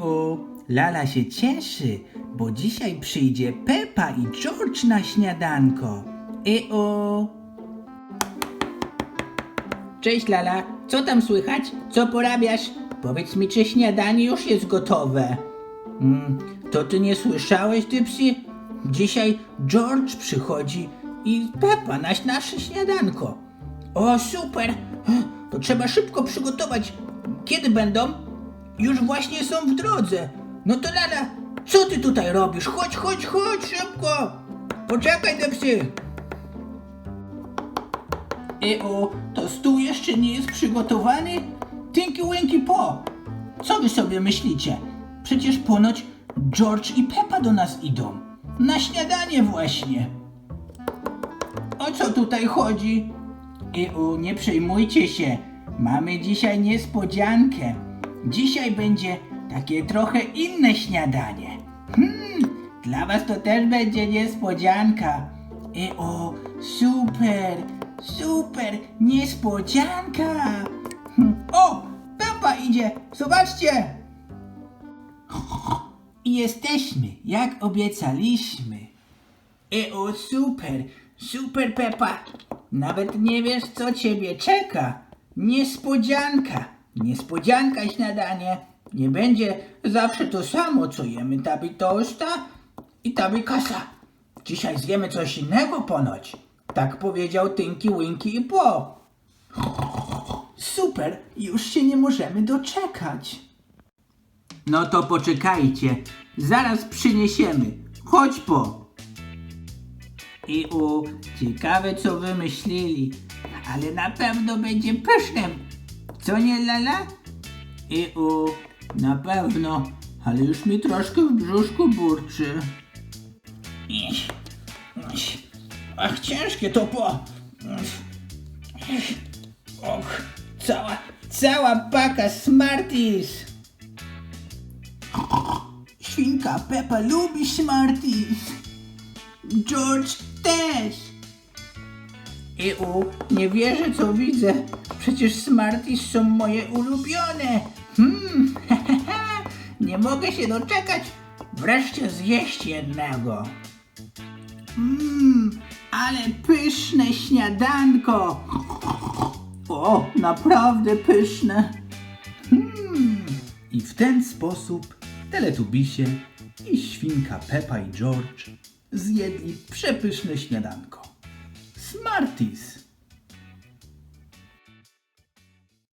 O, Lala się cieszy, bo dzisiaj przyjdzie Pepa i George na śniadanko. o. Cześć Lala, co tam słychać? Co porabiasz? Powiedz mi, czy śniadanie już jest gotowe? Mm, to ty nie słyszałeś, ty psi? Dzisiaj George przychodzi i Pepa na nasze śniadanko. O, super! To trzeba szybko przygotować. Kiedy będą? Już właśnie są w drodze. No to Lala, co ty tutaj robisz? Chodź, chodź, chodź, szybko! Poczekaj, Dypsy! E o, to stół jeszcze nie jest przygotowany? Tinky Winky Po! Co wy sobie myślicie? Przecież ponoć George i Peppa do nas idą. Na śniadanie właśnie. O co tutaj chodzi? E o, nie przejmujcie się. Mamy dzisiaj niespodziankę. Dzisiaj będzie takie trochę inne śniadanie. Hmm, dla was to też będzie niespodzianka. E o, super, super, niespodzianka. Hm, O, Pepa idzie, zobaczcie. I jesteśmy, jak obiecaliśmy. E o, super, super Pepa. Nawet nie wiesz, co ciebie czeka. Niespodzianka, niespodzianka śniadanie. Nie będzie zawsze to samo, co jemy tabi tosta i tabi kasa. Dzisiaj zjemy coś innego ponoć. Tak powiedział Tinky Winky i Po. Super, już się nie możemy doczekać. No to poczekajcie, zaraz przyniesiemy. Chodź po. I u, ciekawe co wymyślili, ale na pewno będzie pyszne. Co nie Lala? I u, na pewno, ale już mi troszkę w brzuszku burczy. Ach, ciężkie to po. Och, cała, cała paka Smarties. Świnka Pepa lubi Smarties. George też. Iu, nie wierzę co widzę. Przecież Smarties są moje ulubione. Hmm, nie mogę się doczekać. Wreszcie zjeść jednego. Mmm, ale pyszne śniadanko. O, naprawdę pyszne. Hmm. I w ten sposób Teletubisie i świnka Peppa i George zjedli przepyszne śniadanko. Smarties!